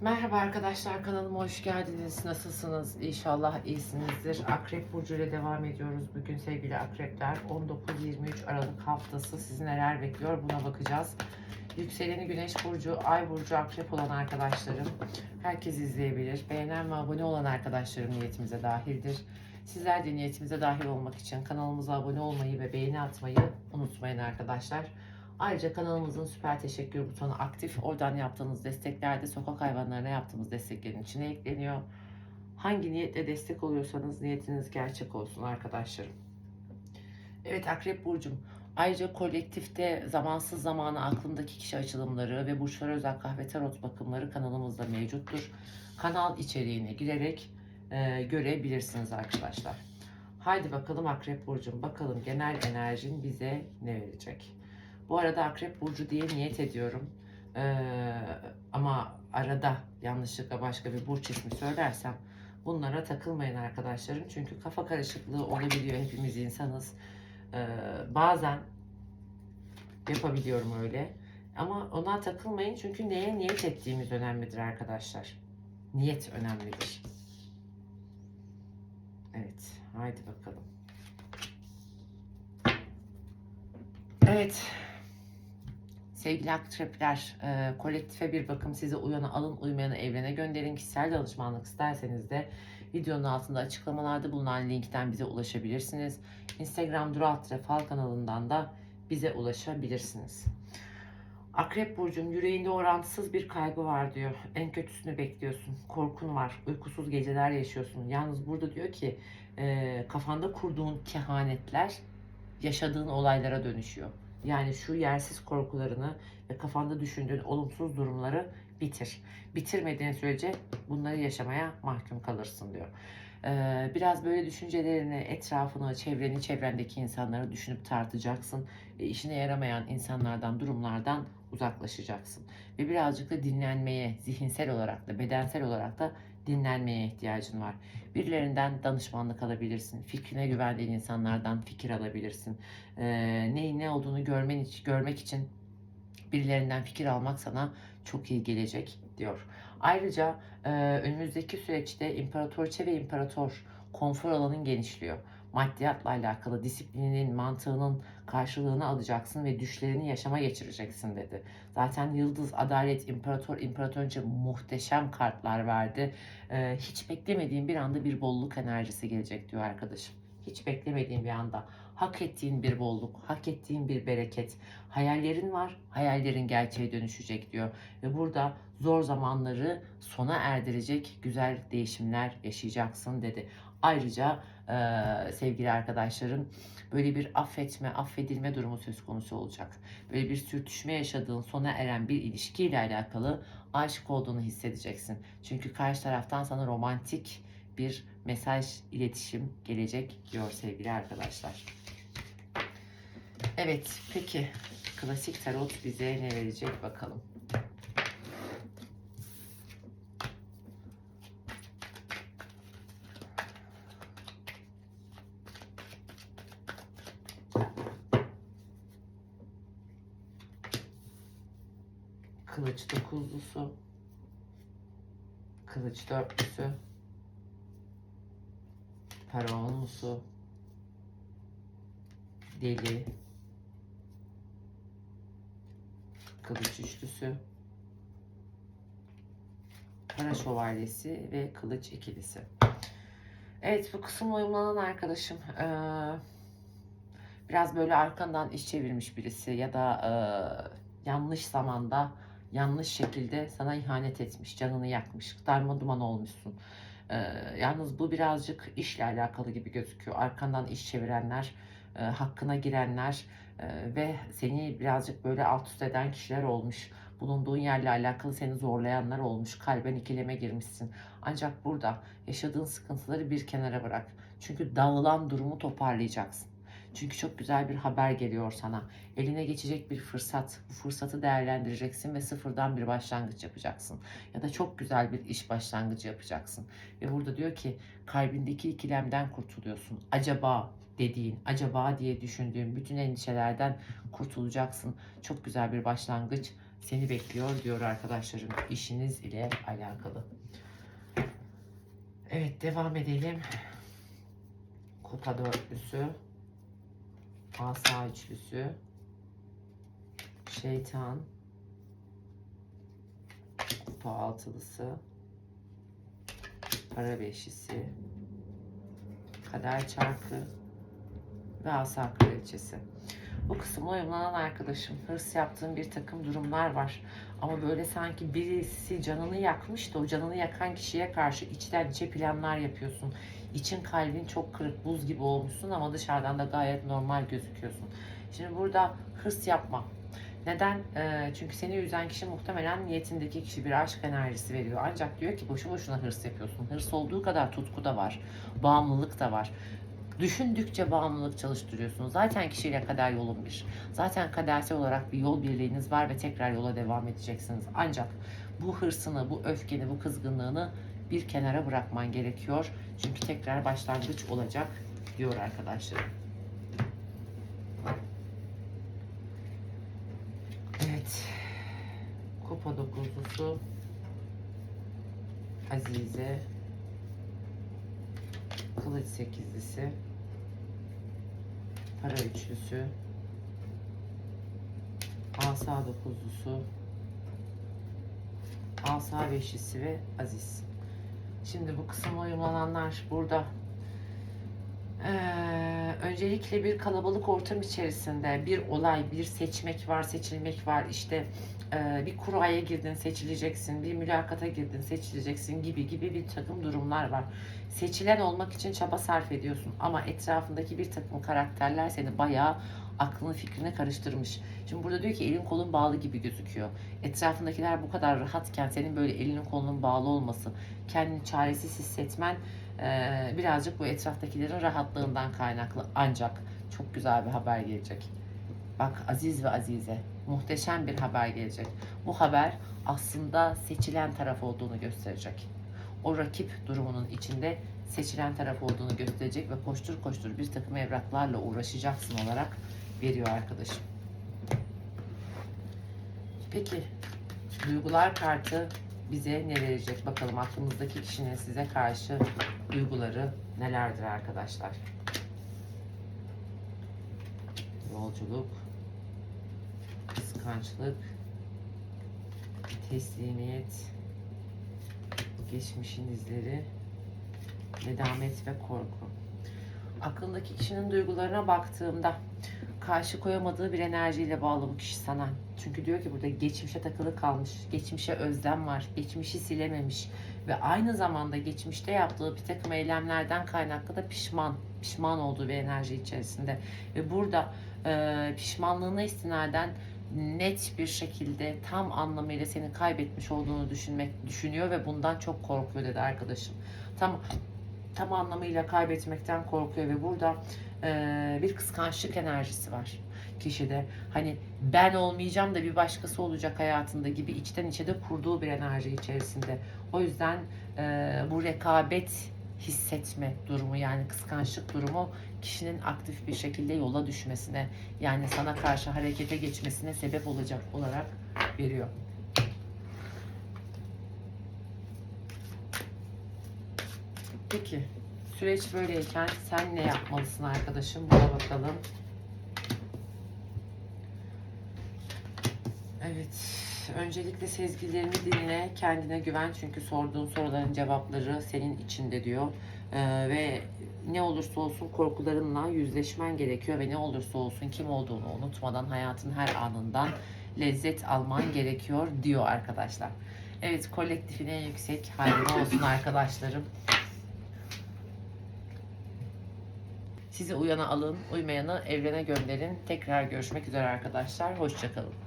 Merhaba arkadaşlar kanalıma hoş geldiniz. Nasılsınız? İnşallah iyisinizdir. Akrep Burcu ile devam ediyoruz. Bugün sevgili akrepler 19-23 Aralık haftası sizi neler bekliyor buna bakacağız. Yükseleni Güneş Burcu, Ay Burcu Akrep olan arkadaşlarım herkes izleyebilir. Beğenen ve abone olan arkadaşlarım niyetimize dahildir. Sizler de niyetimize dahil olmak için kanalımıza abone olmayı ve beğeni atmayı unutmayın arkadaşlar. Ayrıca kanalımızın süper teşekkür butonu aktif. Oradan yaptığınız destekler de sokak hayvanlarına yaptığımız desteklerin içine ekleniyor. Hangi niyetle destek oluyorsanız niyetiniz gerçek olsun arkadaşlarım. Evet Akrep Burcum. Ayrıca kolektifte zamansız zamana aklındaki kişi açılımları ve burçlara özel kahve tarot bakımları kanalımızda mevcuttur. Kanal içeriğine girerek e, görebilirsiniz arkadaşlar. Haydi bakalım Akrep Burcum. Bakalım genel enerjin bize ne verecek? Bu arada Akrep Burcu diye niyet ediyorum. Ee, ama arada yanlışlıkla başka bir burç ismi söylersem bunlara takılmayın arkadaşlarım. Çünkü kafa karışıklığı olabiliyor. Hepimiz insanız. Ee, bazen yapabiliyorum öyle. Ama ona takılmayın çünkü neye niyet ettiğimiz önemlidir arkadaşlar. Niyet önemlidir. Evet, haydi bakalım. Evet, Sevgili akrepler, e, kolektife bir bakım size uyanı alın, uymayanı evrene gönderin. Kişisel danışmanlık isterseniz de videonun altında açıklamalarda bulunan linkten bize ulaşabilirsiniz. Instagram Dural Fal kanalından da bize ulaşabilirsiniz. Akrep Burcu'nun yüreğinde orantısız bir kaygı var diyor. En kötüsünü bekliyorsun. Korkun var. Uykusuz geceler yaşıyorsun. Yalnız burada diyor ki e, kafanda kurduğun kehanetler yaşadığın olaylara dönüşüyor. Yani şu yersiz korkularını ve kafanda düşündüğün olumsuz durumları bitir. Bitirmediğin sürece bunları yaşamaya mahkum kalırsın diyor. Ee, biraz böyle düşüncelerini, etrafını, çevreni, çevrendeki insanları düşünüp tartacaksın. Ve işine yaramayan insanlardan, durumlardan uzaklaşacaksın. Ve birazcık da dinlenmeye, zihinsel olarak da, bedensel olarak da dinlenmeye ihtiyacın var. Birilerinden danışmanlık alabilirsin. Fikrine güvendiğin insanlardan fikir alabilirsin. Ee, neyin ne olduğunu görmen için, görmek için birilerinden fikir almak sana çok iyi gelecek diyor. Ayrıca e, önümüzdeki süreçte imparatorçe ve imparator konfor alanın genişliyor. Maddiyatla alakalı disiplininin, mantığının karşılığını alacaksın ve düşlerini yaşama geçireceksin dedi. Zaten Yıldız, Adalet, İmparator, İmparatorca muhteşem kartlar verdi. Ee, hiç beklemediğin bir anda bir bolluk enerjisi gelecek diyor arkadaşım. Hiç beklemediğin bir anda hak ettiğin bir bolluk, hak ettiğin bir bereket. Hayallerin var, hayallerin gerçeğe dönüşecek diyor. Ve burada zor zamanları sona erdirecek güzel değişimler yaşayacaksın dedi. Ayrıca e, sevgili arkadaşlarım böyle bir affetme, affedilme durumu söz konusu olacak. Böyle bir sürtüşme yaşadığın sona eren bir ilişkiyle alakalı aşık olduğunu hissedeceksin. Çünkü karşı taraftan sana romantik bir mesaj, iletişim gelecek diyor sevgili arkadaşlar. Evet, peki klasik tarot bize ne verecek bakalım. Kılıç dokuzlusu, kılıç dörtlüsü, para onlusu, deli, kılıç üçlüsü, para şövalyesi ve kılıç ikilisi. Evet bu kısımla uyumlanan arkadaşım biraz böyle arkandan iş çevirmiş birisi ya da yanlış zamanda yanlış şekilde sana ihanet etmiş, canını yakmış, darma duman olmuşsun. Ee, yalnız bu birazcık işle alakalı gibi gözüküyor. Arkandan iş çevirenler, e, hakkına girenler e, ve seni birazcık böyle alt üst eden kişiler olmuş. Bulunduğun yerle alakalı seni zorlayanlar olmuş. Kalben ikileme girmişsin. Ancak burada yaşadığın sıkıntıları bir kenara bırak. Çünkü dağılan durumu toparlayacaksın. Çünkü çok güzel bir haber geliyor sana. Eline geçecek bir fırsat. Bu fırsatı değerlendireceksin ve sıfırdan bir başlangıç yapacaksın. Ya da çok güzel bir iş başlangıcı yapacaksın. Ve burada diyor ki kalbindeki ikilemden kurtuluyorsun. Acaba dediğin, acaba diye düşündüğün bütün endişelerden kurtulacaksın. Çok güzel bir başlangıç seni bekliyor diyor arkadaşlarım işiniz ile alakalı. Evet devam edelim. Kupa dörtlüsü. Asa üçlüsü. Şeytan. Kupa altılısı. Para beşlisi. Kader çarkı. Ve asa kraliçesi. Bu kısımla uyumlanan arkadaşım. Hırs yaptığın bir takım durumlar var. Ama böyle sanki birisi canını yakmış da o canını yakan kişiye karşı içten içe planlar yapıyorsun. İçin kalbin çok kırık buz gibi olmuşsun ama dışarıdan da gayet normal gözüküyorsun. Şimdi burada hırs yapma. Neden? Ee, çünkü seni üzen kişi muhtemelen niyetindeki kişi bir aşk enerjisi veriyor. Ancak diyor ki boşu boşuna hırs yapıyorsun. Hırs olduğu kadar tutku da var. Bağımlılık da var. Düşündükçe bağımlılık çalıştırıyorsun. Zaten kişiyle kader yolun bir. Zaten kadersel olarak bir yol birliğiniz var ve tekrar yola devam edeceksiniz. Ancak bu hırsını, bu öfkeni, bu kızgınlığını bir kenara bırakman gerekiyor. Çünkü tekrar başlangıç olacak diyor arkadaşlarım. Evet. Kupa dokuzlusu Azize Kılıç sekizlisi Para üçlüsü Asa dokuzlusu Asa beşlisi ve Aziz. Şimdi bu kısımla uyumlananlar burada. Ee, öncelikle bir kalabalık ortam içerisinde bir olay, bir seçmek var, seçilmek var. İşte e, bir kuraya girdin, seçileceksin, bir mülakata girdin, seçileceksin gibi gibi bir takım durumlar var. Seçilen olmak için çaba sarf ediyorsun ama etrafındaki bir takım karakterler seni bayağı aklını fikrini karıştırmış. Şimdi burada diyor ki elin kolun bağlı gibi gözüküyor. Etrafındakiler bu kadar rahatken senin böyle elinin kolunun bağlı olması, kendini çaresiz hissetmen ee, birazcık bu etraftakilerin rahatlığından kaynaklı. Ancak çok güzel bir haber gelecek. Bak Aziz ve Azize muhteşem bir haber gelecek. Bu haber aslında seçilen taraf olduğunu gösterecek. O rakip durumunun içinde seçilen taraf olduğunu gösterecek ve koştur koştur bir takım evraklarla uğraşacaksın olarak veriyor arkadaşım. Peki duygular kartı bize ne verecek bakalım aklımızdaki kişinin size karşı duyguları nelerdir arkadaşlar. Yolculuk, kıskançlık, teslimiyet, geçmişin izleri, nedamet ve korku. Aklındaki kişinin duygularına baktığımda karşı koyamadığı bir enerjiyle bağlı bu kişi sana. Çünkü diyor ki burada geçmişe takılı kalmış, geçmişe özlem var, geçmişi silememiş ve aynı zamanda geçmişte yaptığı bir takım eylemlerden kaynaklı da pişman, pişman olduğu bir enerji içerisinde. Ve burada e, pişmanlığına istinaden net bir şekilde tam anlamıyla seni kaybetmiş olduğunu düşünmek düşünüyor ve bundan çok korkuyor dedi arkadaşım. Tam tam anlamıyla kaybetmekten korkuyor ve burada e, bir kıskançlık enerjisi var kişide. Hani ben olmayacağım da bir başkası olacak hayatında gibi içten içe de kurduğu bir enerji içerisinde. O yüzden e, bu rekabet hissetme durumu yani kıskançlık durumu kişinin aktif bir şekilde yola düşmesine yani sana karşı harekete geçmesine sebep olacak olarak veriyor. Peki süreç böyleyken sen ne yapmalısın arkadaşım? Buna bakalım. Evet. Öncelikle sezgilerini dinle, kendine güven çünkü sorduğun soruların cevapları senin içinde diyor. Ee, ve ne olursa olsun korkularınla yüzleşmen gerekiyor ve ne olursa olsun kim olduğunu unutmadan hayatın her anından lezzet alman gerekiyor diyor arkadaşlar. Evet kolektifin en yüksek hayrına olsun arkadaşlarım. Sizi uyana alın, uymayanı evrene gönderin. Tekrar görüşmek üzere arkadaşlar. Hoşçakalın.